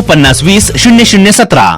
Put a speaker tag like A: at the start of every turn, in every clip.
A: पन्नास वीस शून्य शून्य सतरा.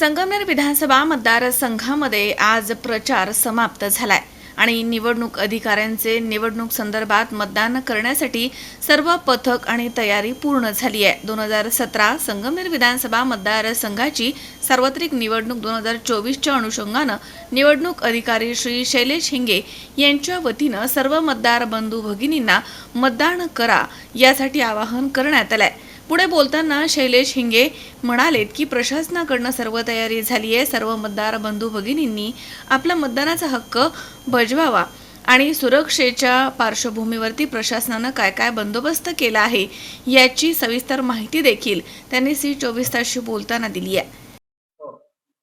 B: संगमनेर विधानसभा मतदारसंघामध्ये आज प्रचार समाप्त झालाय आणि निवडणूक अधिकाऱ्यांचे निवडणूक संदर्भात मतदान करण्यासाठी सर्व पथक आणि तयारी पूर्ण झाली आहे. दोन हजार सतरा संगमनेर विधानसभा मतदारसंघाची सार्वत्रिक निवडणूक दोन हजार चोवीसच्या अनुषंगानं निवडणूक अधिकारी श्री शैलेश हिंगे यांच्या वतीनं सर्व मतदार बंधू भगिनींना मतदान करा यासाठी आवाहन करण्यात आलं आहे पुढे बोलताना शैलेश हिंगे म्हणालेत की प्रशासनाकडनं सर्व तयारी झाली आहे सर्व मतदार बंधू भगिनींनी आपला मतदानाचा हक्क बजवावा आणि सुरक्षेच्या पार्श्वभूमीवरती प्रशासनानं काय काय बंदोबस्त केला आहे याची सविस्तर माहिती देखील त्यांनी सी चोवीस तासशी बोलताना दिली आहे.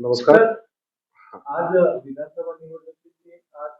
C: नमस्कार.
D: आज विधानसभा निवडणुकीची आज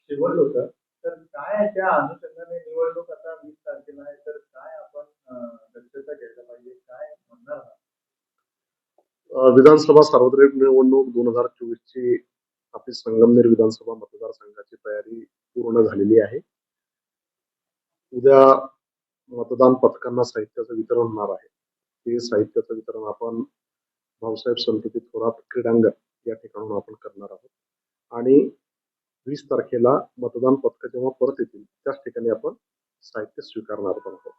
D: शेवट होतं. तर काय त्या अनुषंगाने निवडणूक आता वीस तारखेला आहे तर काय आपण अ, दक्षता घ्यायला पाहिजे काय म्हणणार आहात?
C: अ, विधानसभा सार्वत्रिक निवडणूक दोन हजार चोवीस ची आपली संगमनेर विधानसभा मतदारसंघाची तयारी पूर्ण झालेली आहे. उद्या मतदान पथकांना साहित्याचं वितरण होणार आहे. ते साहित्याचं वितरण आपण भाऊसाहेब संतती थोरात क्रीडांगण या ठिकाणून आपण करणार आहोत. आणि वीस तारखेला मतदान पथक जेव्हा परत येतील त्याच ठिकाणी आपण साहित्य स्वीकारणार पण आहोत.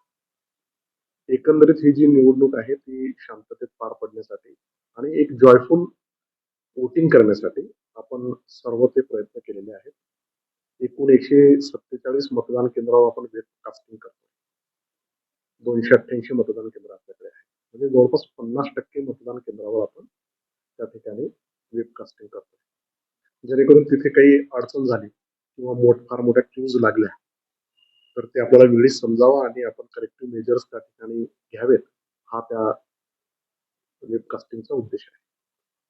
C: एकंदरीत ही जी निवडणूक आहे ती शांततेत पार पडण्यासाठी आणि एक जॉयफुल वोटिंग करण्यासाठी आपण सर्व ते प्रयत्न केलेले आहेत. एकूण एकशे सत्तेचाळीस मतदान केंद्रावर आपण वेब कास्टिंग करतो दोनशे अठ्ठ्याऐंशी मतदान केंद्र आपल्याकडे आहे म्हणजे जवळपास पन्नास टक्के मतदान केंद्रावर आपण त्या ठिकाणी वेब कास्टिंग करतो जेणेकरून तिथे काही अडचण झाली किंवा मोठ फार मोठ्या क्यूज लागल्या तर ते आपल्याला वेळीच समजावं आणि आपण करेक्टिव्ह मेजर्स त्या ठिकाणी घ्यावेत हा त्या म्हणजे वेबकास्टिंगचा उद्देश आहे.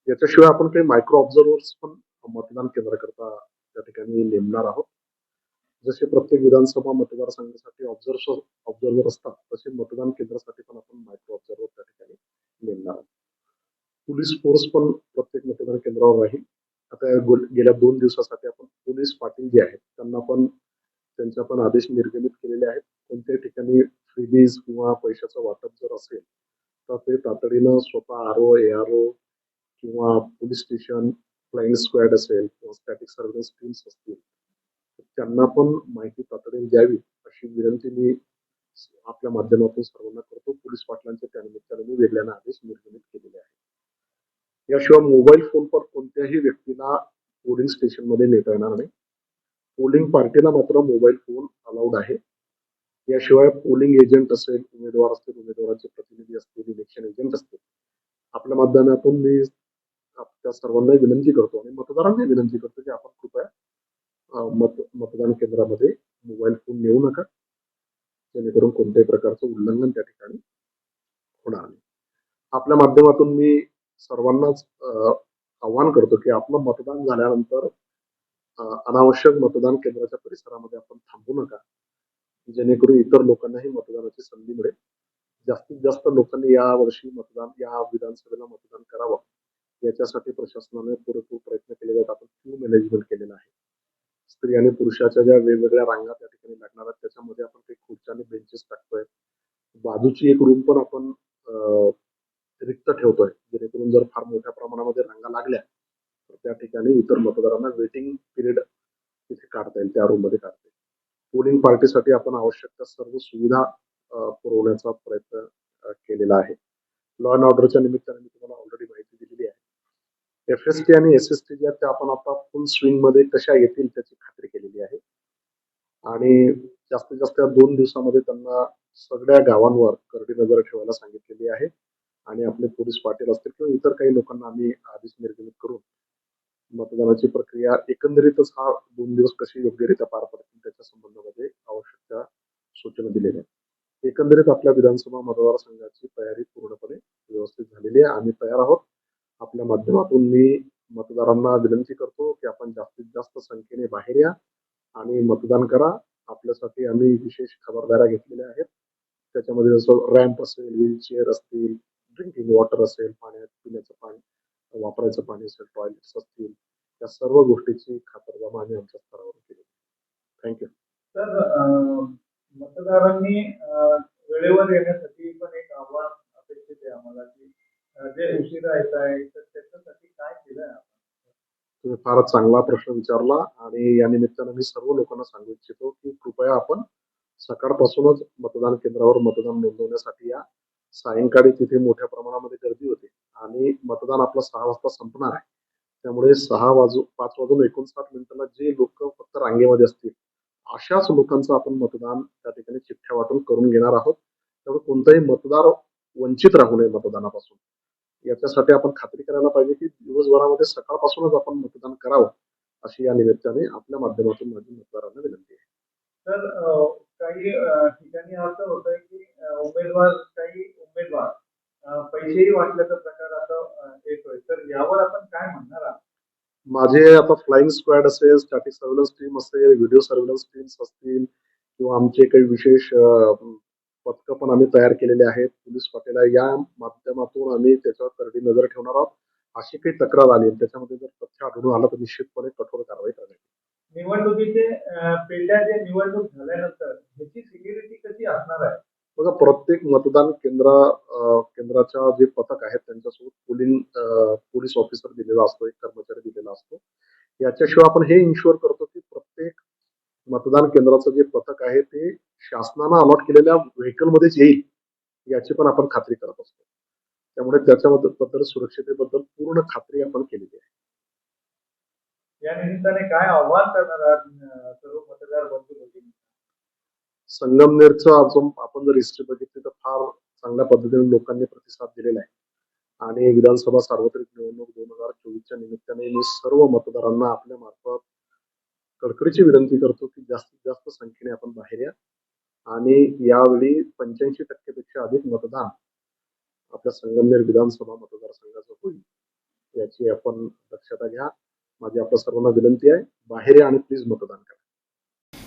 C: याच्याशिवाय आपण काही मायक्रो ऑब्झर्वर्स पण मतदान केंद्राकरता त्या ठिकाणी नेमणार आहोत. जसे प्रत्येक विधानसभा मतदारसंघासाठी ऑब्झर्व ऑब्झर्वर असतात तसे मतदान केंद्रासाठी पण आपण मायक्रो ऑब्झर्वर त्या ठिकाणी नेमणार आहोत. पोलीस फोर्स पण प्रत्येक मतदान केंद्रावर राहील. आता गेल्या दोन दिवसासाठी आपण पोलीस पाटील जे आहेत त्यांना पण त्यांचे आपण आदेश निर्गमित केलेले आहेत. कोणत्याही ठिकाणी फ्रीबीज किंवा पैशाचं वाटप जर असेल तर ते तातडीनं स्वतः R O A R O किंवा पोलीस स्टेशन फ्लाईंग स्क्वॅड असेल किंवा स्टॅटिक सर्व्हिस टीम्स असतील तर त्यांना पण माहिती तातडीने द्यावी अशी विनंती मी आपल्या माध्यमातून सर्वांना करतो. पोलीस पाटलांच्या त्यानिमित्ताने मी वेगळ्याने आदेश निर्गमित केलेले आहेत. याशिवाय मोबाईल फोनवर कोणत्याही व्यक्तीला पोलिंग स्टेशनमध्ये नेता येणार नाही. पोलिंग पार्टीला मात्र मोबाईल फोन अलाउड आहे. याशिवाय पोलिंग एजंट असेल उमेदवार असतील उमेदवारांचे प्रतिनिधी असतील इलेक्शन एजंट असतील आपल्या माध्यमातून मी त्या सर्वांना विनंती करतो आणि मतदारांना विनंती करतो की आपण कृपया मत मतदान केंद्रामध्ये मोबाईल फोन नेऊ नका. जेणेकरून कोणत्याही प्रकारचं उल्लंघन त्या ठिकाणी होणार नाही. आपल्या माध्यमातून मी सर्वांनाच आव्हान करतो की आपलं मतदान झाल्यानंतर अनावश्यक मतदान केंद्राच्या परिसरामध्ये आपण थांबू नका. जेणेकरून इतर लोकांनाही मतदानाची संधी मिळेल. जास्तीत जास्त लोकांनी या वर्षी मतदान या विधानसभेला मतदान करावं. याच्यासाठी प्रशासनाने पुरेपूर प्रयत्न केलेले आहेत. आपण क्यू मॅनेजमेंट केलेलं आहे. स्त्री आणि पुरुषाच्या ज्या वेगवेगळ्या रांगा त्या ठिकाणी लागणार आहेत. त्याच्यामध्ये आपण काही खुर्च्या आणि बेंचेस टाकतोय. बाजूची एक रूम पण आपण रिक्त ठेवतोय. जेणेकरून जर फार मोठ्या प्रमाणामध्ये रांगा लागल्या त्या ठिकाणी इतर मतदारांना वेटिंग पिरियड तिथे काढता येईल त्या रूममध्ये काढता येईल. पोलिंग पार्टीसाठी आपण आवश्यक त्या सर्व सुविधा पुरवण्याचा प्रयत्न केलेला आहे. लॉ अँड ऑर्डरच्या निमित्ताने मी तुम्हाला ऑलरेडी माहिती दिलेली आहे. एफ एस टी आणि एस एस टी ज्या त्या आपण आता फुल स्विंगमध्ये कशा येतील त्याची खात्री केलेली आहे. आणि जास्तीत जास्त या दोन दिवसामध्ये त्यांना सगळ्या गावांवर करडी नजर ठेवायला सांगितलेली आहे. आणि आपले पोलीस पाटील असतील किंवा इतर काही लोकांना आम्ही आधीच निर्गमित करून मतदानाची प्रक्रिया एकंदरीतच हा दोन दिवस कशी योग्यरित्या पार पडतील त्याच्या संबंधामध्ये आवश्यक त्या सूचना दिलेल्या आहेत. एकंदरीत आपल्या विधानसभा मतदारसंघाची तयारी पूर्णपणे व्यवस्थित झालेली आहे. आम्ही तयार आहोत. आपल्या माध्यमातून मी मतदारांना विनंती करतो की आपण जास्तीत जास्त संख्येने बाहेर या आणि मतदान करा. आपल्यासाठी आम्ही विशेष खबरदाऱ्या घेतलेल्या आहेत. त्याच्यामध्ये जसं रॅम्प असेल व्हीलचेअर असतील ड्रिंकिंग वॉटर असेल पाण्यात पिण्याचं पाणी वापरायचं पाणी असेल टॉयलेट्स असतील या सर्व गोष्टीची खातरजमा आम्ही आमच्या स्तरावर केली. थँक्यू
D: अं, मतदारांनी वेळेवर येण्यासाठी पण एक आव्हान अपेक्षित आहे आम्हाला की जे उशिरा येत आहे तर त्याच्यासाठी काय केलंय आपण?
C: तुम्ही फारच चांगला प्रश्न विचारला आणि या निमित्तानं मी सर्व लोकांना सांगू इच्छितो की कृपया आपण सकाळपासूनच मतदान केंद्रावर मतदान नोंदवण्यासाठी या सायंकाळी तिथे मोठ्या प्रमाणामध्ये गर्दी होते आणि मतदान आपलं सहा वाजता संपणार आहे. त्यामुळे सहा वाजू पाच वाजून एकोणसाठ मिनिटाला जे लोक फक्त रांगेमध्ये असतील अशाच लोकांचं आपण मतदान त्या ठिकाणी चिठ्ठ्या वाटून करून घेणार आहोत. त्यामुळे कोणताही मतदार वंचित राहू नये मतदानापासून. याच्यासाठी आपण खात्री करायला पाहिजे की दिवसभरामध्ये सकाळपासूनच आपण मतदान करावं अशी या निमित्ताने आपल्या माध्यमातून माझी मतदारांना विनंती आहे.
D: तर काही ठिकाणी असं होतंय की उमेदवार काही उमेदवार पैसेही वाटल्याचा प्रकार आता येतोय. तर यावर आपण काय म्हणणार आहात?
C: माझे आता फ्लाइंग स्क्वॅड असेल स्टॅटिक सर्व्हिलन्स टीम असेल व्हिडिओ सर्व्हिलन्स टीम्स असतील किंवा आमचे काही विशेष पथकं पण आम्ही तयार केलेले आहेत पोलीस पाटील या माध्यमातून आम्ही त्याच्यावर करडी नजर ठेवणार आहोत. अशी काही तक्रार आली त्याच्यामध्ये जर तथ्य आढळून आलं तर निश्चितपणे कठोर कारवाई करण्यात.
D: निवडणुकीचे पेट्या जे निवडणूक झाल्यानंतर ह्याची सिक्युरिटी कशी असणार आहे?
C: बघा प्रत्येक मतदान केंद्र केंद्राच्या जे पथक आहेत त्यांच्यासोबत पोलिंग पोलीस ऑफिसर दिलेला असतो एक कर्मचारी दिलेला असतो. याच्याशिवाय आपण हे इन्शुअर करतो की प्रत्येक मतदान केंद्राचं जे पथक आहे ते शासनानं अलॉट केलेल्या व्हेकलमध्येच येईल याची पण आपण खात्री करत असतो. त्यामुळे त्याच्याबद्दल सुरक्षितेबद्दल पूर्ण खात्री आपण केलेली आहे.
D: या निमित्ताने काय आव्हान करणार आहात सर्व मतदार बंधू भगिनी
C: संगमनेरचं अजून आपण जर हिस्ट्री बघितली तर फार चांगल्या पद्धतीने लोकांनी प्रतिसाद दिलेला आहे. आणि विधानसभा सार्वत्रिक निवडणूक दोन हजार चोवीसच्या निमित्ताने मी सर्व मतदारांना आपल्या मार्फत कडकडीची विनंती करतो की जास्तीत जास्त संख्येने आपण बाहेर या. आणि यावेळी पंच्याऐंशी टक्केपेक्षा अधिक मतदान आपल्या संगमनेर विधानसभा मतदारसंघाचं होईल याची आपण दक्षता घ्या. माझी आपल्या सर्वांना विनंती आहे बाहेर या आणि प्लीज मतदान करा.